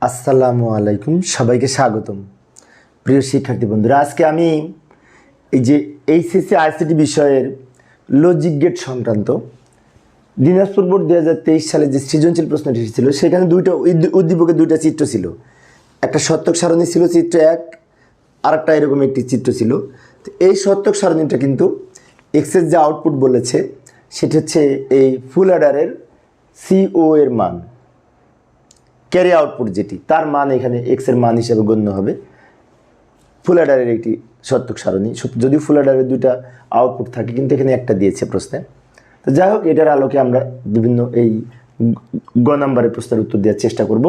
আসসালামু আলাইকুম, সবাইকে স্বাগতম। প্রিয় শিক্ষার্থী বন্ধুরা, আজকে আমি এই যে এইচএসসি আইসিটি বিষয়ের লজিক গেট সংক্রান্ত দিনাজপুর বোর্ড দু হাজার তেইশ সালে যে সৃজনশীল প্রশ্নটি এসেছিল, সেখানে দুইটা উদ্দী- উদ্দীপকের দুইটা চিত্র ছিল। একটা সত্যক সারণী ছিল চিত্র এক আর একটা এরকম একটি চিত্র ছিল। তো এই সত্যক সারণীটা কিন্তু এক্সেস যে আউটপুট বলেছে, সেটা হচ্ছে এই ফুল অ্যাডারের সিও এর মান। ক্যারি আউটপুট যেটি, তার মান এখানে এক্সের মান হিসেবে গণ্য হবে। ফুল অ্যাডারের একটি সত্যক সারণী। যদিও ফুল অ্যাডারের দুইটা আউটপুট থাকে, কিন্তু এখানে একটা দিয়েছে প্রশ্নে। তো যাই হোক, এটার আলোকে আমরা বিভিন্ন এই গ নাম্বারের প্রশ্নের উত্তর দেওয়ার চেষ্টা করব।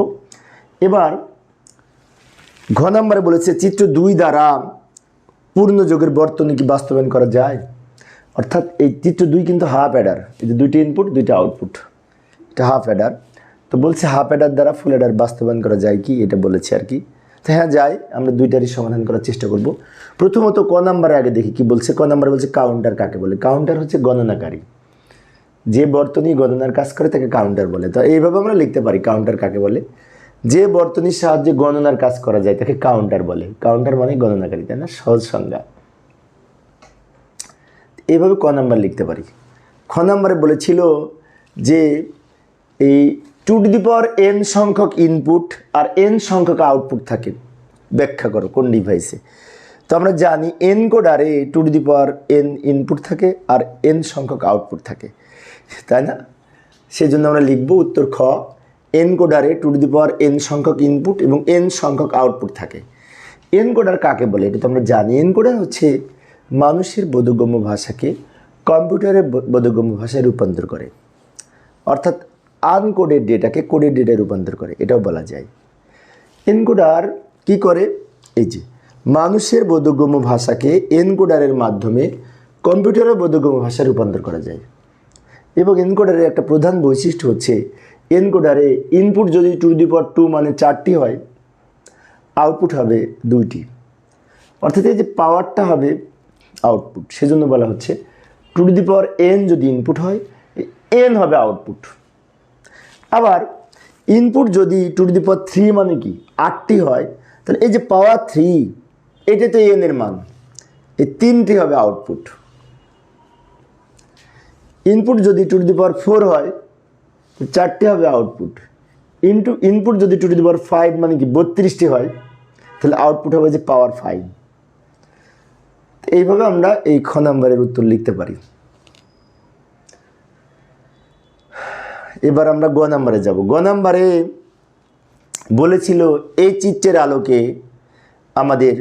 এবার, ঘ নাম্বারে বলেছে, চিত্র দুই দ্বারা পূর্ণ যোগের বর্তনী কি বাস্তবায়ন করা যায়? অর্থাৎ এই চিত্র দুই কিন্তু হাফ অ্যাডার এই যে দুইটি ইনপুট দুইটা আউটপুট এটা হাফ অ্যাডার তো বলছে হাফ অ্যাডার দ্বারা ফুল অ্যাডার বাস্তবায়ন করা যায় কি? এটা বলেছে আর কি। তো হ্যাঁ যাই আমরা দুইটারই সমাধান করার চেষ্টা করব। প্রথমত ক নাম্বারে আগে দেখি কি বলছে। ক নাম্বারে বলছে, কাউন্টার কাকে বলে? কাউন্টার হচ্ছে গণনাকারী। যে বর্তনী গণনার কাজ করে, তাকে কাউন্টার বলে। তো এইভাবে আমরা লিখতে পারি, কাউন্টার কাকে বলে? যে বর্তনীর সাহায্যে গণনার কাজ করা যায়, তাকে কাউন্টার বলে। কাউন্টার মানে গণনাকারী, তাই না? সহজ সংজ্ঞা। এইভাবে ক নাম্বার লিখতে পারি। খ নাম্বারে বলেছিল যে এই two to the power N সংখ্যক ইনপুট আর এন সংখ্যক আউটপুট থাকে। ব্যাখ্যা করো কোন ডিভাইসে তো আমরা জানি এন কোডারে two to the power N input থাকে আর এন সংখ্যক আউটপুট থাকে। তাই না? সেই জন্য আমরা লিখব উত্তর খ এন কোডারে two to the power N সংখ্যক ইনপুট এবং এন সংখ্যক আউটপুট থাকে। এনকোডার কাকে বলে? এটা তো আমরা জানি। এনকোডার হচ্ছে মানুষের বোধগম্য ভাষাকে কম্পিউটারের বোধগম্য ভাষায় রূপান্তর করে। অর্থাৎ আনকোডেড ডেটাকে কোডেড ডেটায় রূপান্তর করে, এটাও বলা যায়। এনকোডার কি করে? এই যে, মানুষের বোধগম্য ভাষাকে এনকোডারের মাধ্যমে কম্পিউটারের বোধগম্য ভাষায় রূপান্তর করা যায়। এবং এনকোডারের একটা প্রধান বৈশিষ্ট্য হচ্ছে, এনকোডারে ইনপুট যদি টু দি পাওয়ার টু মানে চারটি হয়, আউটপুট হবে দুইটি। অর্থাৎ এই যে পাওয়ারটা হবে আউটপুট, সেজন্য বলা হচ্ছে two to the power N যদি ইনপুট হয়, এন হবে আউটপুট। আবার ইনপুট যদি two to the power three মানে কি? আটটি হয়, তাহলে এই যে পাওয়ার থ্রি এটা তো এন এর মান। এই তিনটি হবে আউটপুট ইনপুট যদি two to the power four হয় চারটি হবে আউটপুট ইনটু ইনপুট যদি two to the power five মানে কি, বত্রিশটি হয়, তাহলে আউটপুট হবে যে পাওয়ার ফাইভ এইভাবে আমরা এই খ নাম্বারের উত্তর লিখতে পারি। এবার আমরা গ নাম্বারে যাব। গ নাম্বারে বলেছিল, এই চিত্রের আলোকে আমাদের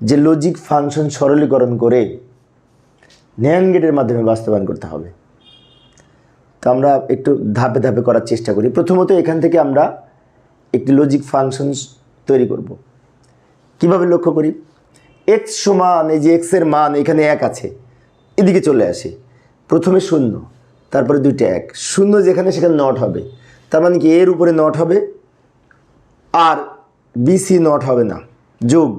যে লজিক ফাংশন সরলীকরণ করে ন্যান গেটের মাধ্যমে বাস্তবায়ন করতে হবে। তো আমরা একটু ধাপে ধাপে করার চেষ্টা করি। প্রথমত এখান থেকে আমরা একটি লজিক ফাংশন তৈরি করব। কীভাবে লক্ষ্য করি? এক্স সমান, এই যে এক্সের মান এখানে এক আছে, এদিকে চলে আসে। প্রথমে শূন্য। তারপরে দুইটা এক। শূন্য যেখানে সেখানে নট হবে। তার মানে কি এর উপরে নট হবে আর বিসি নট হবে না। যোগ।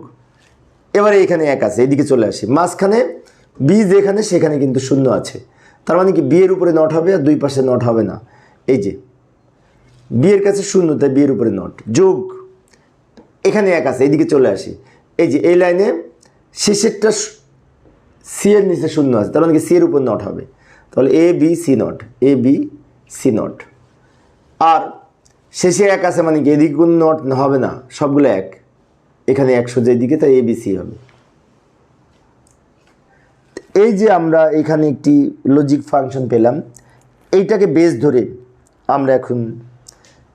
এবারে এখানে এক আছে, এদিকে চলে আসে। মাঝখানে বি যেখানে সেখানে কিন্তু শূন্য আছে। তার মানে কি বিয়ের উপরে নট হবে আর দুই পাশে নট হবে না। এই যে। বিয়ের কাছে শূন্য, তাই বিয়ের উপরে নট যোগ। এখানে এক আছে, এদিকে চলে আসে। এই যে, এই লাইনে শেষেরটা সি এর নিচে শূন্য আছে। তার মানে কি সি এর উপর নট হবে। তাহলে A B C not A B C not আর শেষে এক আছে মানে কি? এদিকে কোনো নট হবে না, সবগুলো এক। এখানে একশো এদিকে তাই এ বি সি হবে। এই যে আমরা এখানে একটি লজিক ফাংশন পেলাম, এইটাকে বেস ধরে আমরা এখন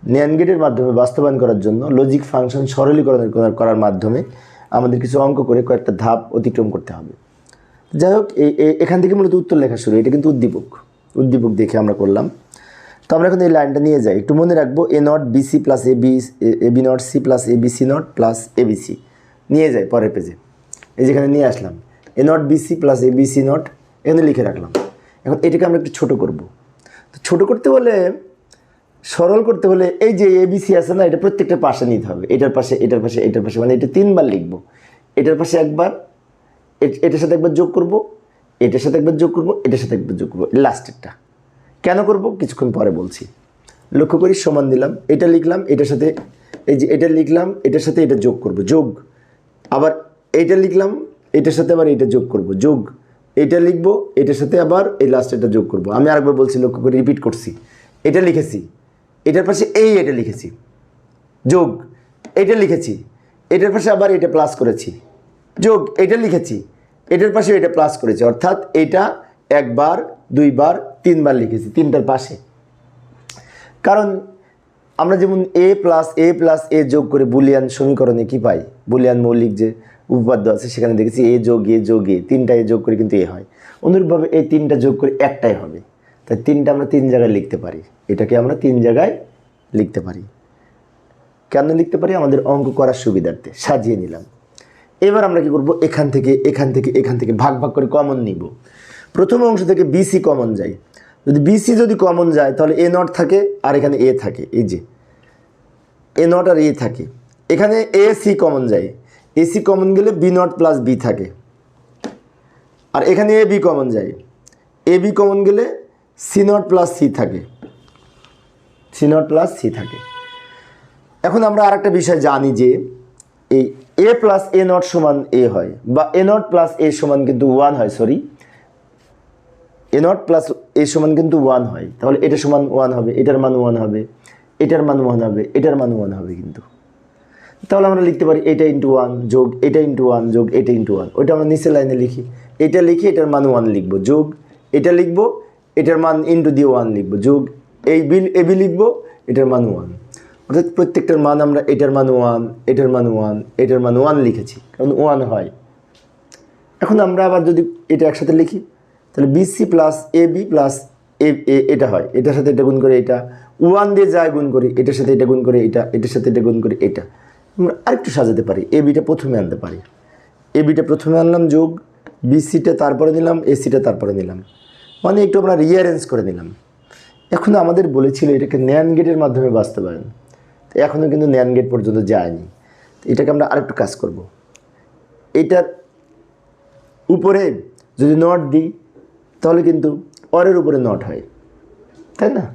ন্যান গেটের মাধ্যমে বাস্তবায়ন করার জন্য লজিক ফাংশন সরলীকরণ করার মাধ্যমে আমাদের কিছু অঙ্ক করে কয়েকটা ধাপ অতিক্রম করতে হবে। যাই হোক এখান থেকে মূলত উত্তর লেখা শুরু, এটা কিন্তু উদ্দীপক। উদ্দীপক দেখে আমরা করলাম। তো আমরা এখন এই লাইনটা নিয়ে যাই। একটু মনে রাখব, A not BC plus A B A B not, C plus A B, C not, plus A B C. নিয়ে যাই পরের পেজে। এই যেখানে নিয়ে আসলাম, A not BC plus A B C not, এখানে লিখে রাখলাম। এখন এটাকে আমরা একটু ছোটো করব। তো ছোটো করতে হলে, সরল করতে হলে এই যে এ এবিসি আছে না, এটা প্রত্যেকটা পাশে নিতে হবে। এটার পাশে এটার পাশে এটার পাশে মানে এটা তিনবার লিখব। এটার পাশে একবার এটার সাথে একবার যোগ করব, এটার সাথে একবার যোগ করব, এটার সাথে একবার যোগ করব লাস্টেরটা কেন করব? কিছুক্ষণ পরে বলছি। লক্ষ্য করি সমান দিলাম, এটা লিখলাম, এটার সাথে, এই যে এটা লিখলাম, এটার সাথে এটা যোগ করব, যোগ। আবার এইটা লিখলাম, এটার সাথে আবার এটা যোগ করব, যোগ। এটা লিখব, এটার সাথে আবার এই লাস্ট এটা যোগ করব। আমি আরেকবার বলছি, লক্ষ্য করে রিপিট করছি। এটা লিখেছি, এটার পাশে এই এটা লিখেছি, যোগ। এটা লিখেছি, এটার পাশে আবার এটা প্লাস করেছি, যোগ। এটা লিখেছি এটার পাশে এটা প্লাস করেছি। অর্থাৎ এটা একবার, দুইবার, তিনবার লিখেছি, তিনটার পাশে। কারণ আমরা যেমন এ প্লাস এ প্লাস এ যোগ করে বুলিয়ান সমীকরণে কি পাই? বুলিয়ান মৌলিক যে উপপাদ্য আছে, সেখানে দেখেছি এ যোগ এ যোগ এ তিনটা এ যোগ করে কিন্তু এ হয়। অনুরূপভাবে এই তিনটা যোগ করে একটাই হবে। তাই তিনটা আমরা তিন জায়গায় লিখতে পারি। এটাকে আমরা তিন জায়গায় লিখতে পারি। কেন লিখতে পারি? আমাদের অঙ্ক করার সুবিধার্থে। সাজিয়ে নিলাম। এবার আমরা কি করব? এখান থেকে এখান থেকে এখান থেকে ভাগ ভাগ করে কমন নিব। প্রথম অংশ থেকে বিসি কমন যায়। যদি বিসি যদি কমন যায়, তাহলে এ নট থাকে আর এখানে এ থাকে। এই যে এ নট আর এ থাকে। এখানে এ সি কমন যায়। এ সি কমন গেলে বি নট প্লাস বি থাকে। আর এখানে এ বি কমন যায়। এ বি কমন গেলে সি নট প্লাস সি থাকে। সি নট প্লাস সি থাকে। এখন আমরা আরেকটা বিষয় জানি যে, এই এ প্লাস এ নট সমান এ হয়, বা এ নট প্লাস এ সমান কিন্তু ওয়ান হয় sorry A not plus A সমান কিন্তু ওয়ান হয়, তাহলে এটা সমান ওয়ান হবে, এটার মান ওয়ান হবে, এটার মান ওয়ান হবে, এটার মান ওয়ান হবে কিন্তু। তাহলে আমরা লিখতে পারি এটা ইন্টু ওয়ান যোগ এটা ইন্টু ওয়ান যোগ এটা ইন্টু ওয়ান ওইটা আমরা নিচের লাইনে লিখি। এটা লিখি এটার মান ওয়ান লিখব, যোগ এটা লিখব, এটার মান ইন্টু দিয়ে ওয়ান লিখব, যোগ এই বিল এবি লিখব, এটার মান ওয়ান অর্থাৎ প্রত্যেকটার মান আমরা এটার মান ওয়ান এটার মান ওয়ান এটার মান ওয়ান লিখেছি। কারণ ওয়ান হয়। এখন আমরা আবার যদি এটা একসাথে লিখি, তাহলে BC plus A B plus A এটা হয়। এটার সাথে এটা গুণ করে এটা। ওয়ান দিয়ে যায় গুণ করি, এটার সাথে এটা গুণ করে এটা, এটার সাথে এটা গুণ করে এটা। আমরা আরেকটু সাজাতে পারি। এ বিটা প্রথমে আনতে পারি। এ বিটা প্রথমে আনলাম যোগ বিসিটা তারপরে নিলাম এসিটা তারপরে নিলাম। মানে একটু আমরা রিয়ারেঞ্জ করে নিলাম। এখন আমাদের বলেছিল এটাকে ন্যান গেটের মাধ্যমে বাস্তবায়ন। তো এখনও কিন্তু ন্যান গেট পর্যন্ত যায়নি। এটাকে আমরা আরেকটু কাজ করব। এইটার উপরে যদি নট দিই, তাহলে কিন্তু অরের উপরে নট হয়। তাই না?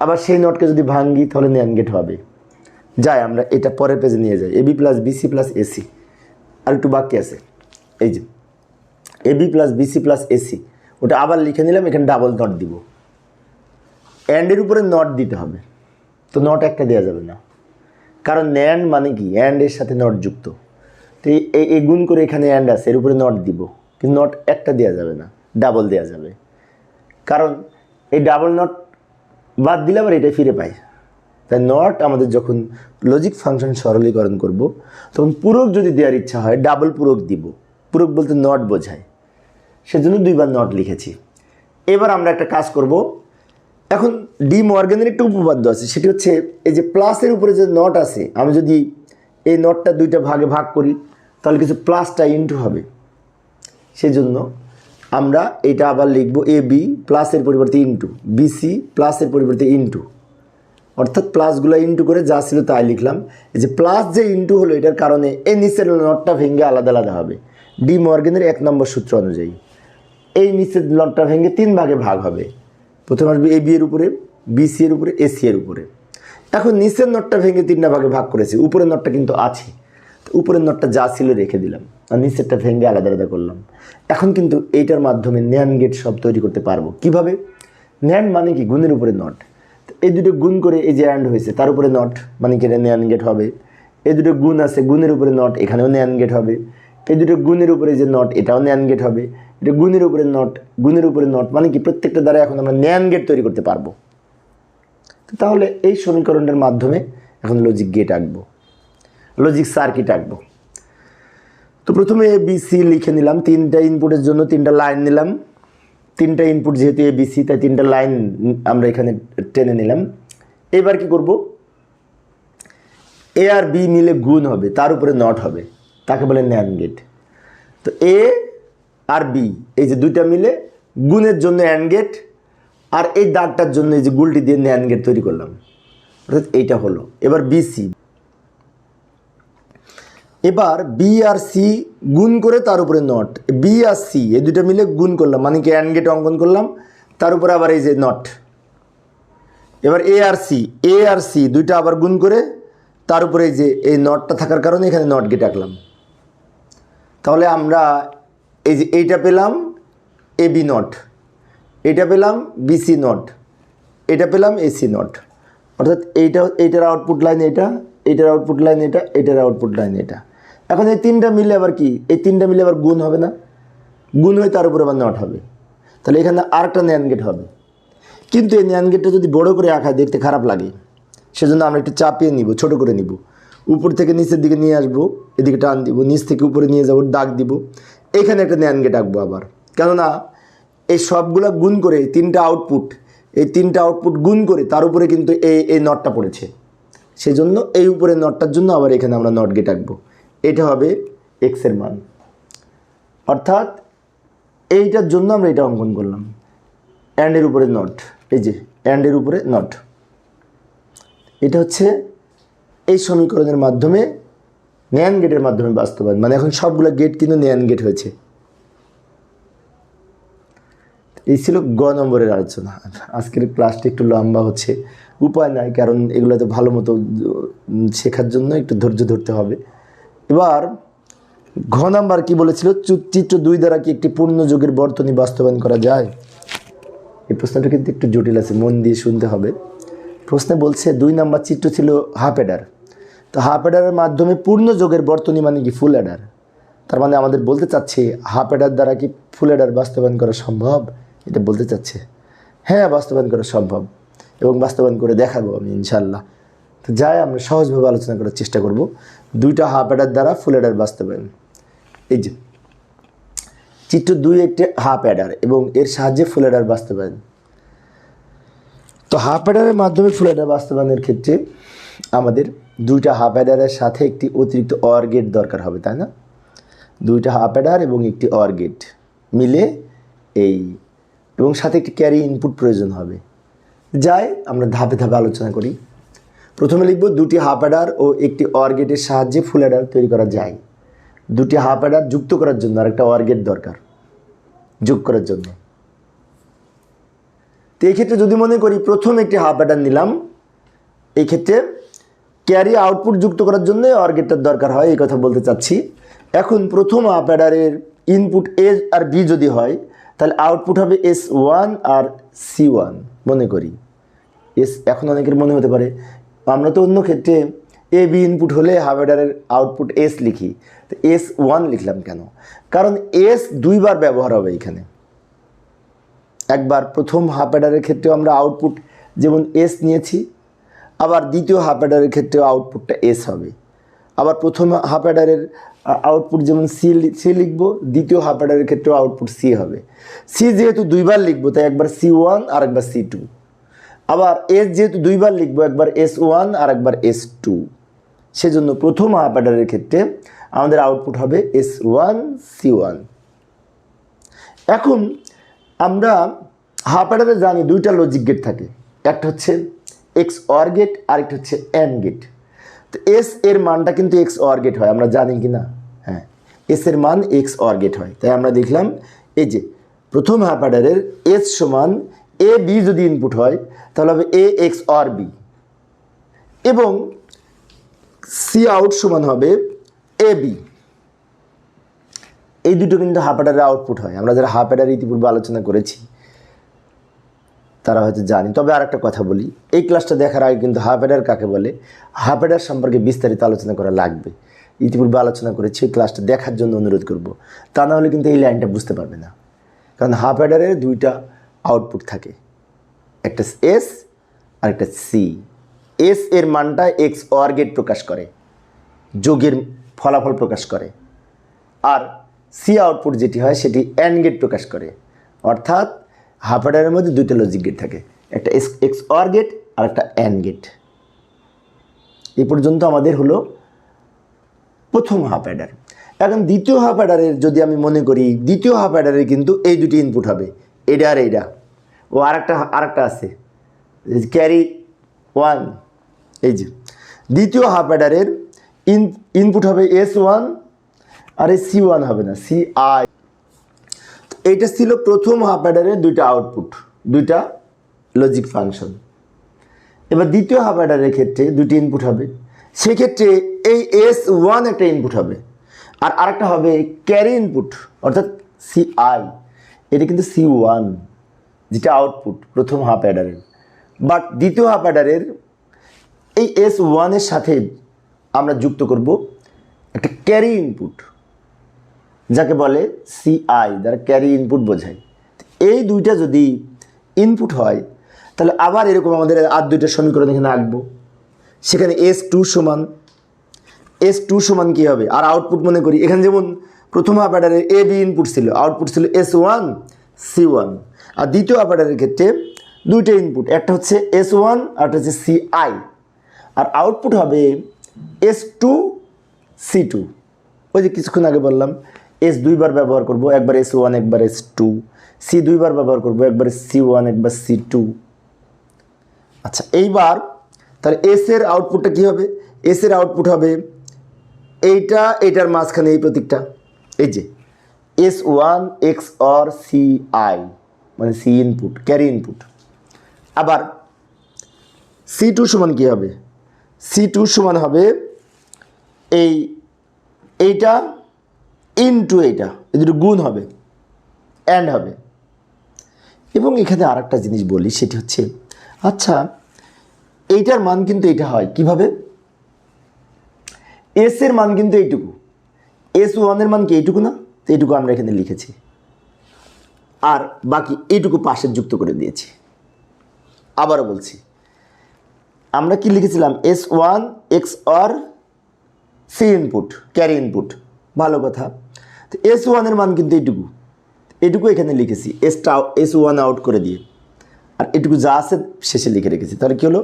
আবার সেই নটকে যদি ভাঙ্গি, তাহলে ন্যান গেট হবে। যাই, আমরা এটা পরের পেজে নিয়ে যাই। AB plus BC plus AC আর একটু বাকি আছে। এই যে AB plus BC plus AC ওটা আবার লিখে নিলাম, এখানে ডাবল নট দিব। অ্যান্ডের উপরে নট দিতে হবে। তো নট একটা দেওয়া যাবে না। কারণ ন্যান্ড মানে কি? অ্যান্ডের সাথে নট যুক্ত। তো এই- এই গুণ করে এখানে অ্যান্ড আছে, এর উপরে নট দিব। কিন্তু নট একটা দেওয়া যাবে না ডাবল দেওয়া যাবে। কারণ এই ডাবল নট বাদ দিলে আবার এটাই ফিরে পাই। তাই নট আমাদের যখন লজিক ফাংশন সরলীকরণ করব, তখন পূরক যদি দেওয়ার ইচ্ছা হয় ডাবল পূরক দিব। পূরক বলতে নট বোঝায়। সেজন্য দুইবার নট লিখেছি। এবার আমরা একটা কাজ করব। এখন ডি মর্গানের একটা উপপাদ্য আছে, সেটি হচ্ছে এই যে প্লাসের উপরে যে নট আছে, আমি যদি এই নটটা দুইটা ভাগে ভাগ করি, তাহলে কিছু প্লাসটা ইন্টু হবে। সেজন্য আমরা এটা আবার লিখব এ বি প্লাসের পরিবর্তে ইন্টু বিসি প্লাসের পরিবর্তে ইন্টু অর্থাৎ প্লাসগুলো ইন্টু করে যা ছিল তাই লিখলাম। এই যে প্লাস যে ইন্টু হলো, এটার কারণে এই নিচের নটটা ভেঙে আলাদা আলাদা হবে। ডি মর্গেনের এক নম্বর সূত্র অনুযায়ী, এই নিচের নটটা ভেঙে তিন ভাগে ভাগ হবে। প্রথমে আসবে এ বি এর উপরে বিসি এর উপরে এসি এর উপরে। এখন নিচের নটটা ভেঙে তিনটা ভাগে ভাগ করেছি, উপরের নটটা কিন্তু আছে। উপরের নটটা যা ছিল রেখে দিলাম, আর নিচেরটা ভেঙে আলাদা আলাদা করলাম। এখন কিন্তু এইটার মাধ্যমে ন্যান গেট সব তৈরি করতে পারব। কীভাবে? ন্যান মানে কি? গুণের উপরে নট। এই দুটো গুণ করে এই যে অ্যান্ড হয়েছে, তার উপরে নট মানে কি? ন্যান গেট হবে। এই দুটো গুণ আছে, গুণের উপরে নট, এখানেও ন্যান গেট হবে। এই দুটো গুণের উপরে যে নট, এটাও ন্যান গেট হবে। এটা গুণের উপরে নট, গুণের উপরে নট মানে কি প্রত্যেকটা দ্বারা এখন আমরা ন্যান গেট তৈরি করতে পারব। তো তাহলে এই সমীকরণের মাধ্যমে এখন লজিক গেট আঁকবো লজিক সার্কিট আঁকবো। তো প্রথমে এ বি সি লিখে নিলাম, তিনটা ইনপুটের জন্য তিনটা লাইন নিলাম। তিনটা ইনপুট যেহেতু এ বি সি তাই তিনটা লাইন আমরা এখানে টেনে নিলাম। এবার কি করব? এ আর বি মিলে গুণ হবে, তার উপরে নট হবে, তাকে বলে ন্যান গেট। তো এ আর বি, এই যে দুইটা মিলে গুণের জন্য অ্যান্ড গেট আর এই দাগটার জন্য এই যে গুলটি দিয়ে ন্যান গেট তৈরি করলাম। অর্থাৎ এইটা হলো। এবার বিসি এবার বি আর সি গুণ করে তার উপরে নট। বি আর সি, এই দুটো মিলে গুণ করলাম মানে কি অ্যান্ড গেট অঙ্কন করলাম, তার উপরে আবার এই যে নট। এবার এ আর সি, এ আর সি দুইটা আবার গুণ করে তার উপরে এই যে এই নটটা থাকার কারণে এখানে নট গেট আঁকলাম। তাহলে আমরা এই যে এইটা পেলাম এ বি নট এটা পেলাম বিসি নট এটা পেলাম এসি নট অর্থাৎ এইটা, এইটার আউটপুট লাইন এটা, এইটার আউটপুট লাইন এটা এটার আউটপুট লাইন এটা। এখন এই তিনটা মিলে আবার কি? এই তিনটা মিলে আবার গুণ হবে না? গুণ হয়ে তার উপরে আবার নট হবে। তাহলে এখানে আরেকটা ন্যান গেট হবে। কিন্তু এই ন্যান গেটটা যদি বড় করে আঁকা দেখতে খারাপ লাগে। সেজন্য আমরা একটু চাপিয়ে নিব, ছোট করে নিব। উপর থেকে নিচের দিকে নিয়ে আসব, এদিকে টান দিব, নিচ থেকে উপরে নিয়ে যাব, দাগ দিব। এখানে একটা ন্যান গেট আঁকবো আবার। কেননা এই সবগুলো গুণ করে তিনটা আউটপুট এই তিনটা আউটপুট গুণ করে তার উপরে কিন্তু এই এই নটটা পড়েছে। সেজন্য এই উপরে নটটার জন্য আবার এখানে আমরা নট গেট আঁকবো এটা হবে এক্সের মান। অর্থাৎ এইটার জন্য আমরা এটা অঙ্কন করলাম। অ্যান্ডের উপরে নট এই যে অ্যান্ডের উপরে নট এটা হচ্ছে এই সমীকরণের মাধ্যমে ন্যান গেটের মাধ্যমে বাস্তবায়ন। মানে এখন সবগুলো গেট কিন্তু ন্যান গেট হয়েছে। এই ছিল গ নম্বরের আলোচনা। আজকের ক্লাসটা একটু লম্বা হচ্ছে। উপায় নাই, কারণ এগুলো তো ভালো মতো শেখার জন্য একটু ধৈর্য ধরতে হবে। এবার, ঘ নাম্বার কি বলেছিল? চিত্র দুই দ্বারা কি একটি পূর্ণ যুগের বর্তনী বাস্তবায়ন করা যায়? এই প্রশ্নটা কিন্তু একটু জটিল আছে, মন দিয়ে শুনতে হবে। প্রশ্নে বলছে, দুই নাম্বার চিত্র ছিল হাফ এডার। তো হাফ অ্যাডারের মাধ্যমে পূর্ণ যোগের বর্তনী মানে কি ফুল অ্যাডার? তার মানে আমাদের বলতে চাচ্ছে, হাফ অ্যাডার দ্বারা কি ফুল এডার বাস্তবায়ন করা সম্ভব? এটা বলতে চাচ্ছে। হ্যাঁ বাস্তবায়ন করা সম্ভব এবং বাস্তবায়ন করে দেখাবো আমি ইনশাল্লাহ তো যাই, আমরা সহজভাবে আলোচনা করার চেষ্টা করব। দুইটা হাফ অ্যাডার দ্বারা ফুল এডার বাস্তবায়ন। এই যে, চিত্র দুই একটি হাফ অ্যাডার এবং এর সাহায্যে ফুল অ্যাডার বাস্তবায়ন। তো হাফ অ্যাডারের মাধ্যমে ফুল অ্যাডার বাস্তবায়নের ক্ষেত্রে আমাদের দুইটা হাফ অ্যাডারের সাথে একটি অতিরিক্ত অর গেট দরকার হবে, তাই না? দুইটা হাফ অ্যাডার এবং একটি অর গেট মিলে এই, এবং সাথে একটি ক্যারি ইনপুট প্রয়োজন হবে। যাই, আমরা ধাপে ধাপে আলোচনা করি। প্রথমে লিখব দুটি হাফ অ্যাডার ও একটি অর গেটের সাহায্যে ফুল অ্যাডার তৈরি করা যায়। দুটি হাফ অ্যাডার যুক্ত করার জন্য আরেকটা অর গেট দরকার, যোগ করার জন্য। তো এই ক্ষেত্রে যদি মনে করি প্রথম একটি হাফ অ্যাডার নিলাম এই ক্ষেত্রে ক্যারি আউটপুট যুক্ত করার জন্য অর গেটটার দরকার হয়, এই কথা বলতে চাচ্ছি। এখন প্রথম অ্যাডারের ইনপুট এ আর বি যদি হয়, তাহলে আউটপুট হবে এস ওয়ান আর সি ওয়ান মনে করি। এস এখন অনেকের মনে হতে পারে। আমরা তো অন্য ক্ষেত্রে এ বি ইনপুট হলে হাফেডারের আউটপুট এস লিখি। তো এস ওয়ান লিখলাম কেন? কারণ এস দুইবার ব্যবহার হবে এখানে। একবার প্রথম হাফ অ্যাডারের ক্ষেত্রেও আমরা আউটপুট যেমন এস নিয়েছি আবার দ্বিতীয় হাফ অ্যাডারের ক্ষেত্রেও আউটপুটটা এস হবে। আবার প্রথম হাফ অ্যাডারের আউটপুট যেমন সি সি লিখব, দ্বিতীয় হাফ অ্যাডারের ক্ষেত্রেও আউটপুট সি হবে। সি যেহেতু দুইবার লিখব, তাই একবার সি ওয়ান আর একবার সি টু আবার এস যেহেতু দুইবার লিখব, একবার এস ওয়ান আর একবার এস টু সেজন্য প্রথম হাফ অ্যাডারের ক্ষেত্রে আমাদের আউটপুট হবে এস ওয়ান সি ওয়ান এখন আমরা হাফ অ্যাডারে জানি দুইটা লজিক গেট থাকে। একটা হচ্ছে এক্স অর গেট আরেকটা হচ্ছে এন গেট তো এস এর মানটা কিন্তু এক্স অর গেট হয়, আমরা জানি কি না? হ্যাঁ এস এর মান এক্স অর গেট হয়। তাই আমরা দেখলাম, এই যে প্রথম হাফ অ্যাডারের এস সমান এ বি যদি ইনপুট হয়, তাহলে হবে এ এক্স অর বি এবং সি আউট সমান হবে এ বি এই দুটো কিন্তু হাফ অ্যাডারের আউটপুট হয়। আমরা যারা হাফ অ্যাডার ইতিপূর্বে আলোচনা করেছি তারা হয়তো জানি। তবে আর একটা কথা বলি, এই ক্লাসটা দেখার আগে কিন্তু হাফ অ্যাডার কাকে বলে? হাফ অ্যাডার সম্পর্কে বিস্তারিত আলোচনা করা লাগবে। ইতিপূর্বে আলোচনা করেছি, এই ক্লাসটা দেখার জন্য অনুরোধ করব। তা না হলে কিন্তু এই লাইনটা বুঝতে পারবে না। কারণ হাফ অ্যাডারের দুইটা আউটপুট থাকে। একটা এস আর একটা সি এস এর মানটা এক্স অর গেট প্রকাশ করে। যোগের ফলাফল প্রকাশ করে। আর সি আউটপুট যেটি হয়, সেটি অ্যান্ড গেট প্রকাশ করে। অর্থাৎ হাফ অ্যাডারের মধ্যে দুইটা লজিক গেট থাকে। একটা এক্স এক্স অর গেট আর একটা অ্যান্ড গেট এই পর্যন্ত আমাদের হলো প্রথম হাফ অ্যাডার এখন দ্বিতীয় হাফ অ্যাডারের যদি আমি মনে করি, দ্বিতীয় হাফ অ্যাডারে কিন্তু এই দুটি ইনপুট হবে। এটা আর এইটা। ও আরেকটা আরেকটা আছে। ক্যারি ওয়ান এই যে। দ্বিতীয় হাফ অ্যাডারের ইন ইনপুট হবে এস ওয়ান আর এই সি ওয়ান হবে না সি আই এইটা ছিল প্রথম হাফ অ্যাডারের দুইটা আউটপুট দুইটা লজিক ফাংশন এবার দ্বিতীয় হাফ অ্যাডারের ক্ষেত্রে দুটি ইনপুট হবে। সেক্ষেত্রে এই এস ওয়ান একটা ইনপুট হবে, আর আরেকটা হবে ক্যারি ইনপুট অর্থাৎ সি আই এটা কিন্তু সি ওয়ান যেটা আউটপুট প্রথম হাফ অ্যাডারের বাট দ্বিতীয় হাফ অ্যাডারের এই এস ওয়ানের সাথে আমরা যুক্ত করব একটা ক্যারি ইনপুট যাকে বলে সিআই দ্বারা ক্যারি ইনপুট বোঝায়। এই দুইটা যদি ইনপুট হয়, তাহলে আবার এরকম আমাদের আর দুইটা সমীকরণ এখানে আঁকবো। সেখানে এস টু সমান এস টু সমান কী হবে? আর আউটপুট মনে করি, এখানে যেমন প্রথম অপারেটারের এ বি ইনপুট ছিল আউটপুট ছিল এস ওয়ান সি ওয়ান আর দ্বিতীয় অপারেটারের ক্ষেত্রে দুইটা ইনপুট একটা হচ্ছে এস ওয়ান আর একটা হচ্ছে সি আই আর আউটপুট হবে এস টু সি টু ওই যে কিছুক্ষণ আগে বললাম এস দুইবার ব্যবহার করব, একবার এস ওয়ান একবার এস টু সি দুইবার ব্যবহার করব, একবার সি ওয়ান একবার সি টু আচ্ছা এইবার তাহলে এস এর আউটপুটটা কী হবে? এস এর আউটপুট হবে এইটা এটার মাঝখানে এই প্রতীকটা। এই যে S one XOR C I মানে সি ইনপুট ক্যারি ইনপুট আবার সি টু সমান কী হবে? সি টু সমান হবে এই, এইটা ইনটু এইটা এই দুটো গুণ হবে অ্যান্ড হবে। এবং এখানে আর একটা জিনিস বলি, সেটি হচ্ছে আচ্ছা এইটার মান কিন্তু এটা হয়, কীভাবে? এস এর মান কিন্তু এইটুকু। এস ওয়ানের মান কি এইটুকু না? তো এইটুকু আমরা এখানে লিখেছি। আর বাকি এইটুকু পাশে যুক্ত করে দিয়েছি। আবারও বলছি, আমরা কি লিখেছিলাম? S one XOR C input carry input ভালো কথা। তো এস ওয়ানের মান কিন্তু এইটুকু। এটুকু এখানে লিখেছি। এসটা এস ওয়ান আউট করে দিয়ে। আর এটুকু যা আছে শেষে লিখে রেখেছি। তাহলে কী হলো?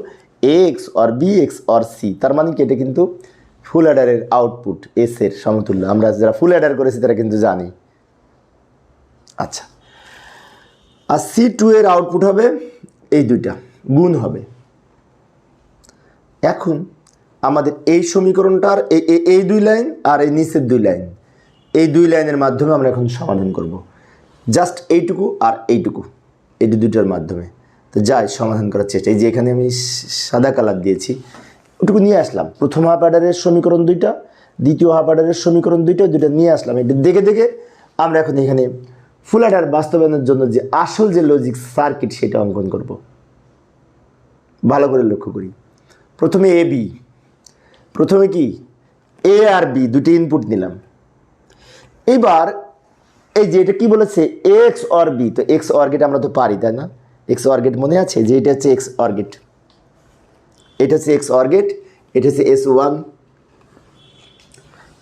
A XOR B XOR C তার মানে কি এটা কিন্তু ফুল অ্যাডারের আউটপুট এস এর সমতুল্য। আমরা যারা ফুল অ্যাডার করেছি, তারা কিন্তু জানি। আচ্ছা। আর সি টু এর আউটপুট হবে এই দুইটা। গুণ হবে। এখন আমাদের এই সমীকরণটার এই দুই লাইন আর এই নিচের দুই লাইন। এই দুই লাইনের মাধ্যমে আমরা এখন সমাধান করব। জাস্ট এইটুকু আর এইটুকু। এই দুইটার মাধ্যমে। তো যাই, সমাধান করার চেষ্টা। এই যে এখানে আমি সাদা কালার দিয়েছি, ওটুকু নিয়ে আসলাম। প্রথম হাফ অ্যাডারের সমীকরণ দুইটা, দ্বিতীয় হাফ অ্যাডারের সমীকরণ দুইটা দুইটা নিয়ে আসলাম। এটা দেখে দেখে আমরা এখন এখানে ফুল অ্যাডার বাস্তবায়নের জন্য যে আসল যে লজিক সার্কিট সেটা অঙ্কন করব। ভালো করে লক্ষ্য করি। প্রথমে এ বি প্রথমে কি? এ আর বি দুটি ইনপুট নিলাম। এবার এই যে এটা কি বলেছে? এক্স অর বি তো এক্স অর্গেট আমরা তো পারি, তাই না? এক্স অর্গেট মনে আছে? যে এটা হচ্ছে এক্স অর্গেট এটা হচ্ছে এক্স অর্গেট এটা হচ্ছে এস ওয়ান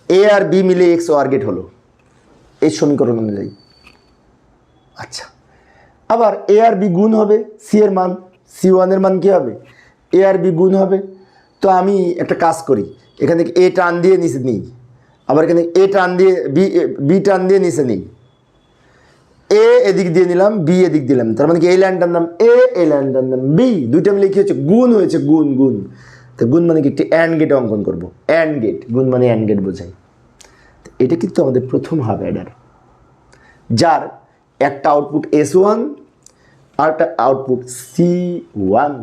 এ আর বি মিলে এক্স অর্গেট হলো। এই সমীকরণ অনুযায়ী। আচ্ছা। আবার এ আর বি গুণ হবে সি এর মান। সি ওয়ানের মান কী হবে? এ আর বি গুণ হবে। তো আমি একটা কাজ করি। এখান থেকে এ টান দিয়ে নিচে নিই। আবার এখানে এ টান দিয়ে বি বি টান দিয়ে নিচে নিই। এ এদিক দিয়ে নিলাম বি এদিক দিলাম। তার মানে কি এই লাইনটার নাম এ এই লাইনটার নাম বি দুইটা মিলে কি হচ্ছে? গুণ হয়েছে, গুণ গুণ। তো গুণ মানে কি? একটি অ্যান্ড গেট অঙ্কন করব। অ্যান্ড গেট গুণ মানে অ্যান্ড গেট বোঝায় এটা কিন্তু আমাদের প্রথম হাফ অ্যাডার যার একটা আউটপুট এস ওয়ান আর একটা আউটপুট সি ওয়ান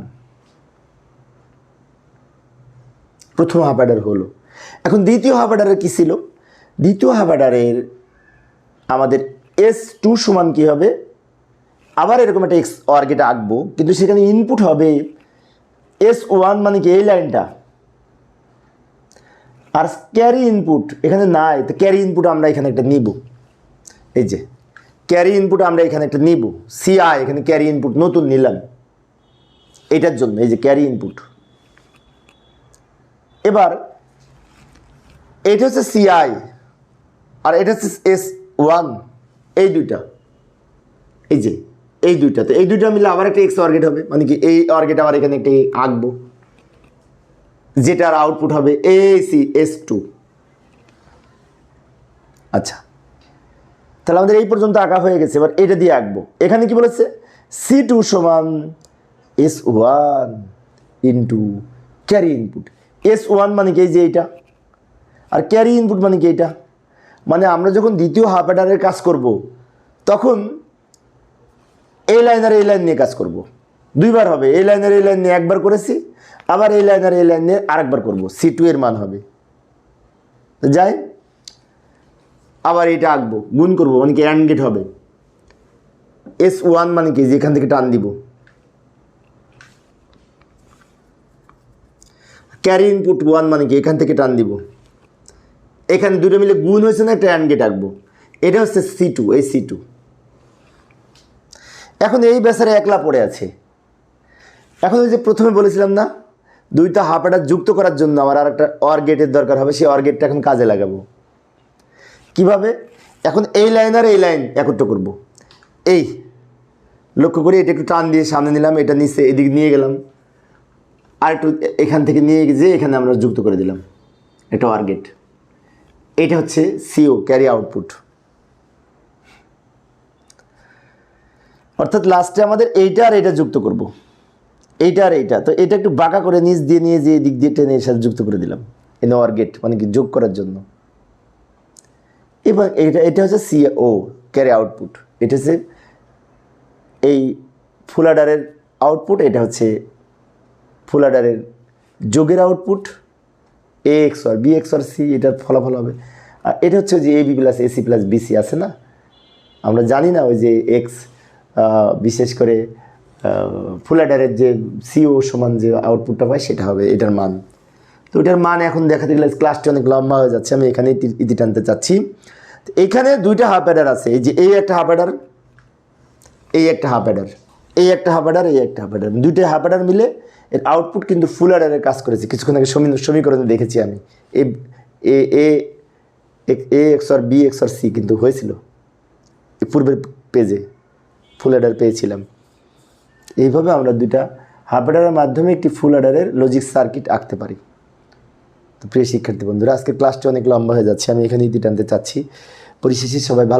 প্রথম হাফ অ্যাডার হলো। এখন দ্বিতীয় হাফ অ্যাডারের কী ছিল? দ্বিতীয় হাফ অ্যাডারের আমাদের এস টু সমান কী হবে? আবার এরকম একটা এক্স অর্গেটা আঁকবো, কিন্তু সেখানে ইনপুট হবে এস ওয়ান মানে কি এই লাইনটা। আর ক্যারি ইনপুট এখানে নাই, তো ক্যারি ইনপুট আমরা এখানে একটা নিব। এই যে ক্যারি ইনপুট আমরা এখানে একটা নিব। সিআই এখানে ক্যারি ইনপুট নতুন নিলাম। এটার জন্য, এই যে ক্যারি ইনপুট এবার এটা হচ্ছে সিআই আর এটা হচ্ছে এস ওয়ান এই দুইটা। এই যে, এই দুইটা তো এই দুইটা মিলে আবার একটা এক্স অর্গেট হবে। মানে কি এই অর্গেট আবার এখানে একটা আঁকবো। যেটার আউটপুট হবে এ সি এস টু আচ্ছা। তাহলে আমাদের এই পর্যন্ত আঁকা হয়ে গেছে। এবার এটা দিয়ে আঁকবো। এখানে কি বলেছে? সি টু সমান S one into carry input S one মানে কি? এই যে এইটা। আর ক্যারি ইনপুট মানে কি এটা? মানে আমরা যখন দ্বিতীয় হাফ অ্যাডারের কাজ করব, তখন এই লাইন আর এই লাইন নিয়ে কাজ করব। দুইবার হবে এই লাইনের এই লাইন নিয়ে একবার করেছি, আবার এই লাইন আর এই লাইন নিয়ে আরেকবার করব। সি টু এর মান হবে। যাই, আবার এটা আঁকবো, গুণ করব মানে কি অ্যান্ড গেট হবে। এস ওয়ান মানে কি যে এখান থেকে টান দিব। ক্যারি ইনপুট ওয়ান মানে কি, এখান থেকে টান দিব। এখানে দুটো মিলে গুণ হয়েছে না, একটা অ্যান্ড গেট আঁকবো? এটা হচ্ছে সি টু এই সি টু এখন এই বেসারে একলা পড়ে আছে। এখন ওই যে প্রথমে বলেছিলাম না, দুইটা হাফাটা যুক্ত করার জন্য আমার আর একটা অর গেটের দরকার হবে, সেই অর গেটটা এখন কাজে লাগাবো। কীভাবে? এখন এই লাইন আর এই লাইন একত্র করব। এই, লক্ষ্য করে এটা একটু টান দিয়ে সামনে নিলাম, এটা নিচে এদিক নিয়ে গেলাম। আর একটু এখান থেকে নিয়ে যে এখানে আমরা যুক্ত করে দিলাম এটা অর গেট এটা হচ্ছে সিও, ক্যারি আউটপুট। অর্থাৎ লাস্টে আমাদের এইটা আর এটা যুক্ত করব। এইটা আর এইটা। তো এটা একটু বাঁকা করে নিচ দিয়ে নিয়ে যে দিক দিয়ে টেনে এর সাথে যুক্ত করে দিলাম। এনে অর গেট মানে কি যোগ করার জন্য। এবং এটা এটা হচ্ছে সি ও ক্যারি আউটপুট। এটা হচ্ছে এই ফুলাডারের আউটপুট, এটা হচ্ছে ফুলাডারের যোগের output. A XOR B XOR C এটার ফলাফল হবে। আর এটা হচ্ছে যে A B plus AC plus BC আছে না? আমরা জানি না ওই যে এক্স বিশেষ করে ফুলাডারের যে সিও সমান যে আউটপুটটা পাই সেটা হবে এটার মান। তো এটার মান এখন দেখাতে গেলে ক্লাসটি অনেক লম্বা হয়ে যাচ্ছে, আমি এখানে ইতি- টানতে চাচ্ছি। এখানে দুইটা হাফ অ্যাডার আছে, এই যে এই একটা হাফ অ্যাডার এই একটা হাফ অ্যাডার এই একটা হাফ অ্যাডার এই একটা হাফ অ্যাডার দুইটা হাফ অ্যাডার মিলে এর আউটপুট কিন্তু ফুল অ্যাডারের কাজ করেছে। কিছুক্ষণ আগে সমী- সমীকরণে দেখেছি আমি। A A A XOR B XOR C কিন্তু হয়েছিল। পূর্বের পেজে ফুল অ্যাডার পেয়েছিলাম। এইভাবে আমরা দুইটা হাফ অ্যাডারের মাধ্যমে একটি ফুল অ্যাডারের লজিক সার্কিট আঁকতে পারি। তো প্রিয় শিক্ষার্থী বন্ধুরা আজকে ক্লাসটি অনেক লম্বা হয়ে যাচ্ছে। আমি এখানে ইতি টানতে চাচ্ছি। পরিশেষে সবাই ভালো